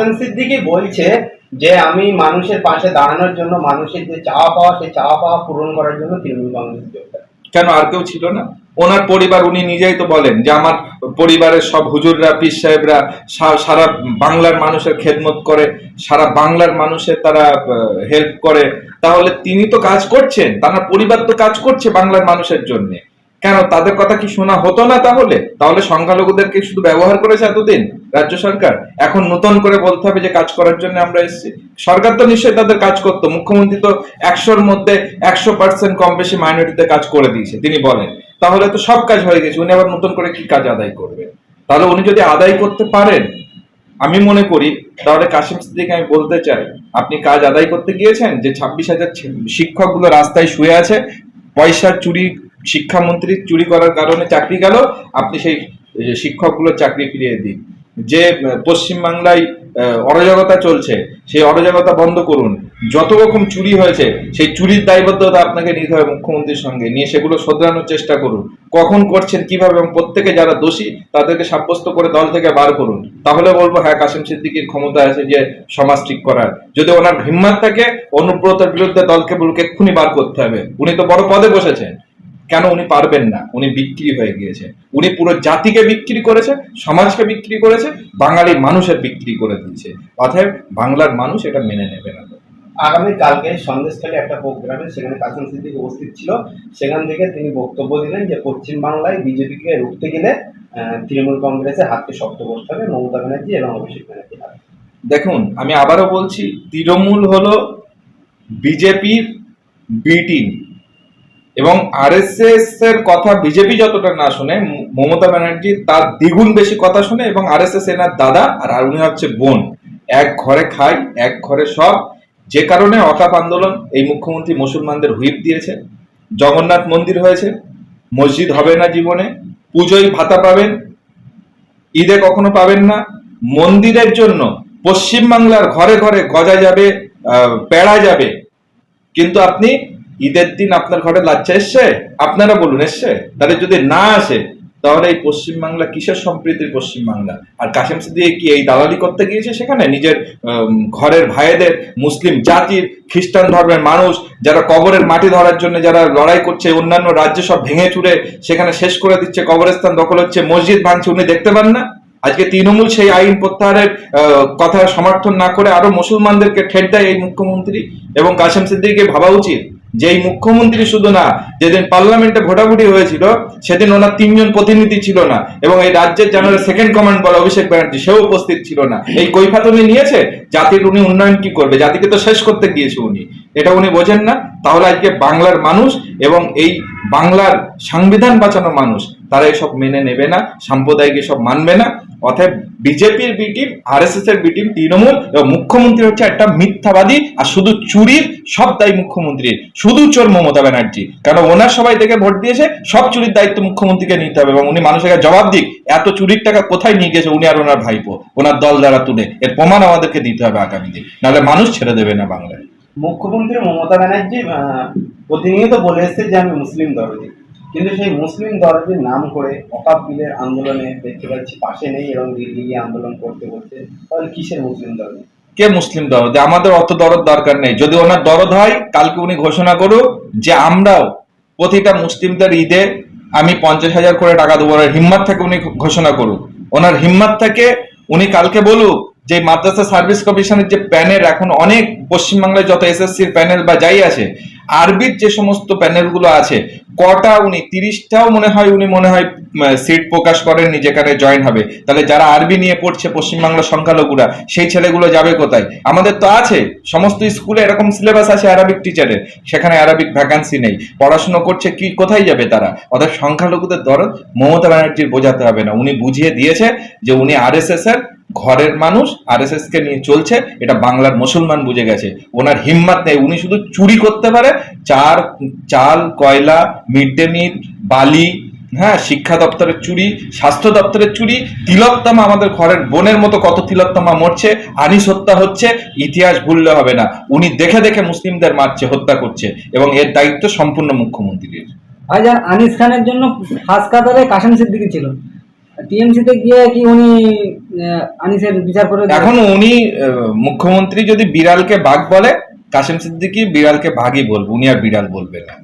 কাসেম সিদ্দিকি বলছে যে, আমি মানুষের পাশে দাঁড়ানোর জন্য মানুষের যে চাওয়া পাওয়া, সেই চাওয়া পাওয়া পূরণ করার জন্য তৃণমূল কংগ্রেস কেন, আর কেউ ছিল না? ওনার পরিবার, উনি নিজেই তো বলেন যে, আমার পরিবারের সব হুজুররা, পীর সাহেবরা সারা বাংলার মানুষের খেদমত করে, সারা বাংলার মানুষের তারা হেল্প করে। তাহলে তিনি তো কাজ করছেন, তার পরিবার তো কাজ করছে বাংলার মানুষের জন্য। কেন? তাদের কথা কি শোনা হতো না তাহলে? তাহলে সংখ্যালঘুদেরকে শুধু ব্যবহার করেছে এতদিন রাজ্য সরকার? এখন নতুন করে বলতে হবে যে কাজ করার জন্য আমরা এসেছি। সরকার তো নিশ্চয়ই তাদের কাজ করতো। মুখ্যমন্ত্রী তো একশোর মধ্যে একশো পার্সেন্ট কম বেশি মাইনরিটিতে কাজ করে দিয়েছে, তিনি বলেন। তাহলে তো সব কাজ হয়ে গেছে। উনি আবার নতুন করে কি কাজ আদায় করবে তাহলে উনি যদি আদায় করতে পারেন, আমি মনে করি, তাহলে কাশিম সিদ্দিকে আমি বলতে চাই, আপনি কাজ আদায় করতে গিয়েছেন? যে ছাব্বিশ হাজার শিক্ষকগুলো রাস্তায় শুয়ে আছে, পয়সা চুরি শিক্ষামন্ত্রী চুরি করার কারণে চাকরি গেল, আপনি সেই শিক্ষকগুলোর চাকরি ফিরিয়ে দিন। যে পশ্চিমবাংলায় অরাজকতা চলছে, সেই অরাজকতা বন্ধ করুন। যত রকম চুরি হয়েছে, সেই চুরির দায়বদ্ধতা আপনাকে নিতে হবে মুখ্যমন্ত্রীর সঙ্গে। নিয়ে সেগুলো শোধরানোর চেষ্টা করুন। কখন করছেন, কীভাবে, এবং প্রত্যেকে যারা দোষী, তাদেরকে সাব্যস্ত করে দল থেকে বার করুন। তাহলে বলব হ্যাঁ কাসিম সিদ্দিকির ক্ষমতা আছে যে, সমাজ ঠিক করার। যদি ওনার হিম্মত থাকে, অনুব্রতের বিরুদ্ধে দলকে বলকে, এক্ষুনি বার করতে হবে। উনি তো বড় পদে বসেছেন। কেন উনি পারবেন না? উনি বিক্রি হয়ে গিয়েছে। উনি পুরো জাতিকে বিক্রি করেছে সমাজকে বিক্রি করেছে বাঙালি মানুষের বিক্রি করে দিয়েছে। অতএব বাংলার মানুষ এটা মেনে নেবে না। আগামী কালকে সন্দেশখালী একটা প্রোগ্রামে সেখানে কাসেম সিদ্দিক উপস্থিত ছিল। সেখান থেকে তিনি বক্তব্য দিলেন যে পশ্চিমবাংলায় বিজেপিকে রুখতে গেলে তৃণমূল কংগ্রেসের হাতকে শক্ত করতে হবে মমতা ব্যানার্জি এবং অভিষেক ব্যানার্জি দেখুন আমি আবারও বলছি তৃণমূল হলো বিজেপির বি টিম এবং আরএসএস এর কথা বিজেপি যতটা না শুনে মমতা ব্যানার্জি তার দ্বিগুণ বেশি কথা শুনে এবং আরএসএস এনার দাদা আর উনি হচ্ছে বোন। এক ঘরে খায়, এক ঘরে সব। যে কারণে অকাপ আন্দোলন এই মুখ্যমন্ত্রী মুসলমানদের হুইপ দিয়েছে। জগন্নাথ মন্দির হয়েছে। মসজিদ হবে না জীবনে। পুজোয় ভাতা পাবেন। ঈদে কখনো পাবেন না। মন্দিরের জন্য পশ্চিমবাংলার ঘরে ঘরে গজা যাবে পেড়া যাবে। কিন্তু আপনি ঈদের দিন আপনার ঘরে লাচ্চা এসছে? আপনারা বলুন, এসছে? তাহলে যদি না আসে, তাহলে এই পশ্চিমবাংলা কিসের সম্প্রীতির পশ্চিমবাংলা আর কাশেম সিদ্দিকি কি এই দালালি করতে গিয়েছে সেখানে? নিজের ঘরের ভাইদের মুসলিম জাতির, খ্রিস্টান ধর্মের মানুষ, যারা কবরের মাটি ধরার জন্য যারা লড়াই করছে, অন্যান্য রাজ্যে সব ভেঙে চুরে সেখানে শেষ করে দিচ্ছে, কবরস্থান দখল হচ্ছে, মসজিদ ভাঙছে, উনি দেখতে পান না? আজকে তৃণমূল সেই আইন প্রত্যাহারের কথা সমর্থন না করে আরও মুসলমানদেরকে ঠেট দেয় এই মুখ্যমন্ত্রী? এবং কাশেম সিদ্দিককে ভাবা উচিত যে এই মুখ্যমন্ত্রী শুধু না, যেদিন পার্লামেন্টে ভোটাভুটি হয়েছিল, সেদিন ওনার তিনজন প্রতিনিধি ছিল না। এবং এই রাজ্যের জেনারেল সেকেন্ড কমান্ড বলে অভিষেক ব্যানার্জি, সেও উপস্থিত ছিল না। এই কৈফাত উনি নিয়েছে, জাতির উনি উন্নয়ন কি করবে? জাতিকে তো শেষ করতে গিয়েছে উনি। এটা উনি বোঝেন না। তাহলে আজকে বাংলার মানুষ এবং এই বাংলার সংবিধান বাঁচানো মানুষ, তারা এসব মেনে নেবে না, সাম্প্রদায়িক এসব মানবে না। অতএব বিজেপির B team R S S এর বি টিম, তৃণমূল এবং মুখ্যমন্ত্রী হচ্ছে একটা মিথ্যাবাদী আর শুধু চুরির, সব দায়ী মুখ্যমন্ত্রীর। শুধু চোর মমতা ব্যানার্জি। কারণ ওনার সবাই থেকে ভোট দিয়েছে, সব চুরির দায়িত্ব মুখ্যমন্ত্রীকে নিতে হবে এবং উনি মানুষের কাছে জবাব দিক, এত চুরির টাকা কোথায় নিয়ে গেছে উনি আর ওনার ভাইপো, ওনার দল দ্বারা তুলে। এর প্রমাণ আমাদেরকে দিতে হবে আগামী দিন। নাহলে মানুষ ছেড়ে দেবে না বাংলায়। মুখ্যমন্ত্রী মমতা ব্যানার্জি প্রতিনিয়ত বলে এসছে যে আমি মুসলিম দরদি কিন্তু সেই মুসলিম দরদির নাম করে অকাপ বিলের আন্দোলনে দেখতে পাচ্ছি পাশে নেই এবং দিল্লি গিয়ে আন্দোলন করতে বলছে তাহলে কিসের মুসলিম দরদি কে মুসলিম দরদ আমাদের অত দরদ দরকার নেই। যদি ওনার দরদ হয়, কালকে উনি ঘোষণা করুক যে আমরাও প্রতিটা মুসলিমদের ঈদে আমি পঞ্চাশ হাজার করে টাকা দেবো। ওনার হিম্মত থেকে উনি ঘোষণা করুক। ওনার হিম্মত থেকে উনি কালকে বলুক যে মাদ্রাসা সার্ভিস কমিশনের যে প্যানেল এখন অনেক পশ্চিমবাংলায় যত এসএসসির প্যানেল বা যাই আছে, আরবির যে সমস্ত প্যানেলগুলো আছে, কটা উনি, তিরিশটাও মনে হয় উনি মনে হয় সিট প্রকাশ করেননি যেখানে জয়েন হবে। তাহলে যারা আরবি নিয়ে পড়ছে পশ্চিমবাংলার সংখ্যালঘুরা, সেই ছেলেগুলো যাবে কোথায়? আমাদের তো আছে, সমস্ত স্কুলে এরকম সিলেবাস আছে আরবিক টিচারের সেখানে আরবিক ভ্যাকান্সি নেই। পড়াশুনো করছে কি, কোথায় যাবে তারা? অর্থাৎ সংখ্যালঘুদের দরদ মমতা ব্যানার্জির বোঝাতে হবে না। উনি বুঝিয়ে দিয়েছে যে উনি আরএসএস এর ঘরের মানুষ আরএসএস কে নিয়ে চলছে, এটা বাংলার মুসলমান বুঝে গেছে। ওনার হিম্মত নেই, উনি শুধু চুরি করতে পারে। চার, চাল, কয়লা, মিড ডে মিল, বালি হ্যাঁ শিক্ষা দপ্তরের চুরি, স্বাস্থ্য দপ্তরের চুরি, তিলোত্তমা আমাদের ঘরের বোনের মতো কত তিলোত্তমা মরছে, আনিস হত্যা হচ্ছে, ইতিহাস ভুললে হবে না। উনি দেখে দেখে মুসলিমদের মারছে, হত্যা করছে, এবং এর দায়িত্ব সম্পূর্ণ মুখ্যমন্ত্রীর। ভাইজান আনিস খানের জন্য ফাঁস কাশেম সিদ্দিকি ছিল। টিএমসিতে গিয়ে কি উনি আনিসের বিচার করে? এখন উনি মুখ্যমন্ত্রী যদি বিড়ালকে বাঘ বলে, কাশেম সিদ্দিকি বিড়ালকে বাঘই বলবে, উনি আর বিড়াল বলবে না